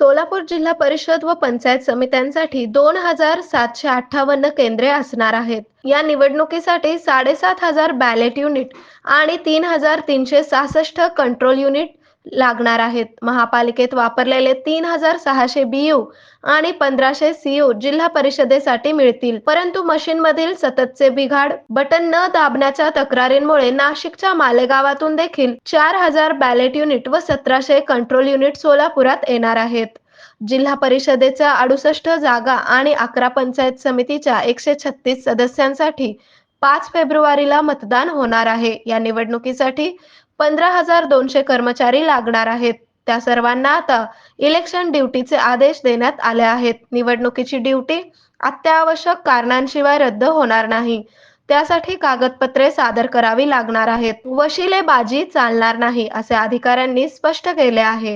सोलापूर जिल्हा परिषद व पंचायत समित्यांसाठी दोन हजार सातशे अठ्ठावन्न केंद्रे असणार आहेत. या निवडणुकीसाठी साडेसात हजार बॅलेट युनिट आणि तीन हजार तीनशे सहासष्ट कंट्रोल युनिट लागणार आहेत. महापालिकेत वापरलेले तीन हजार सहाशे बीयू आणि पंधराशे सीयू जिल्हा परिषदेसाठी मिळतील. परंतु मशीन मधील सततचे बिघाड बटन न दाबण्याच्या तक्रारींमुळे नाशिकच्या मालेगावातून देखील चार हजार बॅलेट युनिट व सतराशे कंट्रोल युनिट सोलापुरात येणार आहेत. जिल्हा परिषदेच्या अडुसष्ट जागा आणि अकरा पंचायत समितीच्या एकशे छत्तीस सदस्यांसाठी पाच फेब्रुवारीला मतदान होणार आहे. या निवडणुकीसाठी पंधरा हजार दोनशे कर्मचारी लागणार आहेत. त्या सर्वांना आता इलेक्शन ड्युटीचे आदेश देण्यात आले आहेत. निवडणुकीची ड्युटी अत्यावश्यक कारणांशिवाय रद्द होणार नाही. त्यासाठी कागदपत्रे सादर करावी लागणार आहेत. वशिलेबाजी चालणार नाही असे अधिकाऱ्यांनी स्पष्ट केले आहे.